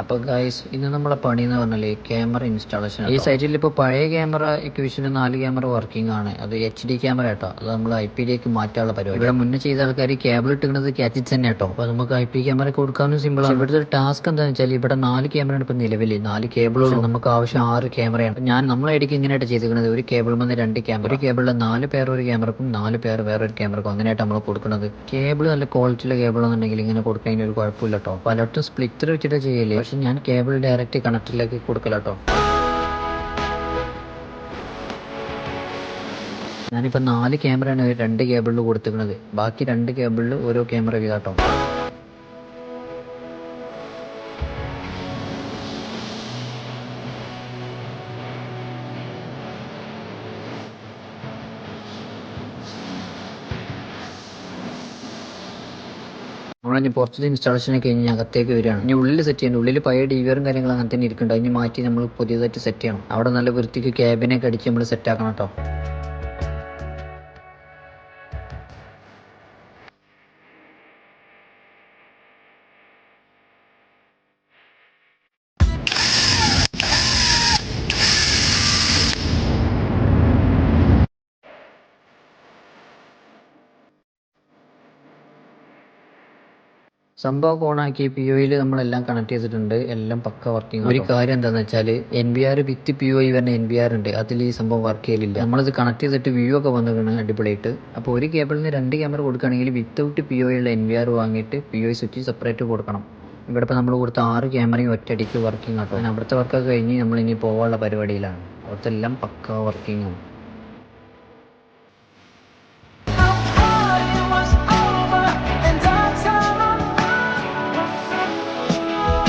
അപ്പോൾ ഗൈസ് ഇന്ന് നമ്മളെ പണി എന്ന് പറഞ്ഞാൽ ക്യാമറ ഇൻസ്റ്റാളേഷൻ ഈ സൈറ്റിൽ ഇപ്പോൾ പഴയ ക്യാമറ ഇക്വേഷന് നാല് ക്യാമറ വർക്കിംഗ് ആണ്. അത് എച്ച് ഡി ക്യാമറ കേട്ടോ അത് നമ്മൾ ഐ പി ഡിക്ക് മാറ്റാനുള്ള പരിപാടി. ഇവിടെ മുന്നേ ചെയ്ത ആൾക്കാർ കേബിൾ ഇട്ടുന്നത് കാറ്റിച്ച് തന്നെ കേട്ടോ അപ്പോൾ നമുക്ക് ഐ പി ക്യാമറ കൊടുക്കാനും സിമ്പിൾ ആണ്. ഇവിടുത്തെ ടാസ്ക് എന്താണെന്ന് വെച്ചാൽ ഇവിടെ നാല് ക്യാമറയാണ് ഇപ്പോൾ നിലവിൽ നാല് കേബിളും നമുക്ക് ആവശ്യം ആറ് ക്യാമറയാണ് ഞാൻ നമ്മളെ ഇടയ്ക്ക് ഇങ്ങനെയായിട്ട് ചെയ്തിരിക്കുന്നത്. ഒരു കേബിൾ വന്ന് രണ്ട് ക്യാമറ ഒരു കേബിളിൽ നാല് പേർ ഒരു ക്യാമറക്കും നാല് പേർ വേറെ ഒരു ക്യാമറക്കും അങ്ങനെയായിട്ട് നമ്മൾ കൊടുക്കുന്നത്. കേബിൾ നല്ല ക്വാളിറ്റിയുള്ള കേബിൾ എന്നുണ്ടെങ്കിൽ ഇങ്ങനെ കൊടുക്കുന്നതിന് ഒരു കുഴപ്പമില്ല കേട്ടോ പലർട്ടും സ്പ്ലിറ്റർ വെച്ചിട്ട് ചെയ്യല്ലേ പക്ഷെ ഞാൻ കേബിൾ ഡയറക്റ്റ് കണക്റ്റിലേക്ക് കൊടുക്കല കേട്ടോ ഞാനിപ്പോൾ നാല് ക്യാമറയാണ് രണ്ട് കേബിളിൽ കൊടുത്തിരിക്കുന്നത്. ബാക്കി രണ്ട് കേബിളിൽ ഓരോ ക്യാമറ വീതാട്ടോ നമ്മളിനി പുറത്തത്തെ ഇൻസ്റ്റാളേഷൻ ഒക്കെ കഴിഞ്ഞ് അകത്തേക്ക് വരികയാണ്. ഇനി ഉള്ളിൽ സെറ്റ് ചെയ്യുന്നത് ഉള്ളിൽ പഴയ ഡിവിയറും കാര്യങ്ങളും അങ്ങനെ തന്നെ ഇരിക്കുന്നുണ്ട് അതിന് മാറ്റി നമ്മൾ പുതിയതായിട്ട് സെറ്റ് ചെയ്യണം. അവിടെ നല്ല വൃത്തിക്ക് ക്യാബിനൊക്കെ അടിച്ച് നമ്മൾ സെറ്റ് ആക്കണം കേട്ടോ സംഭവം ഓണാക്കി പി ഒയിൽ നമ്മളെല്ലാം കണക്ട് ചെയ്തിട്ടുണ്ട്. എല്ലാം പക്ക വർക്കിംഗ് ഒരു കാര്യം എന്താണെന്ന് വെച്ചാൽ N B R with P O വരുന്ന എൻ ബി ആർ ഉണ്ട്. അതിൽ ഈ സംഭവം വർക്ക് ചെയ്യലില്ല. നമ്മളിത് കണക്ട് ചെയ്തിട്ട് വ്യൂ ഒക്കെ വന്നിരിക്കണം അടിപൊളിയായിട്ട്. അപ്പോൾ ഒരു കേബിളിന് രണ്ട് ക്യാമറ കൊടുക്കുകയാണെങ്കിൽ വിത്തൗട്ട് പി ഒയുള്ള എൻ ബി ആർ വാങ്ങിയിട്ട് പി ഒ സ്വിച്ച് സെപ്പറേറ്റ് കൊടുക്കണം. ഇവിടെ ഇപ്പോൾ നമ്മൾ കൊടുത്ത ആറ് ക്യാമറയും ഒറ്റയടിക്ക് വർക്കിംഗ് ആട്ടോ. അവിടുത്തെ വർക്കൊക്കെ കഴിഞ്ഞ് നമ്മൾ ഇനി പോകാനുള്ള പരിപാടിയിലാണ്. അവിടുത്തെ എല്ലാം പക്ക വർക്കിംഗ് ആണ്.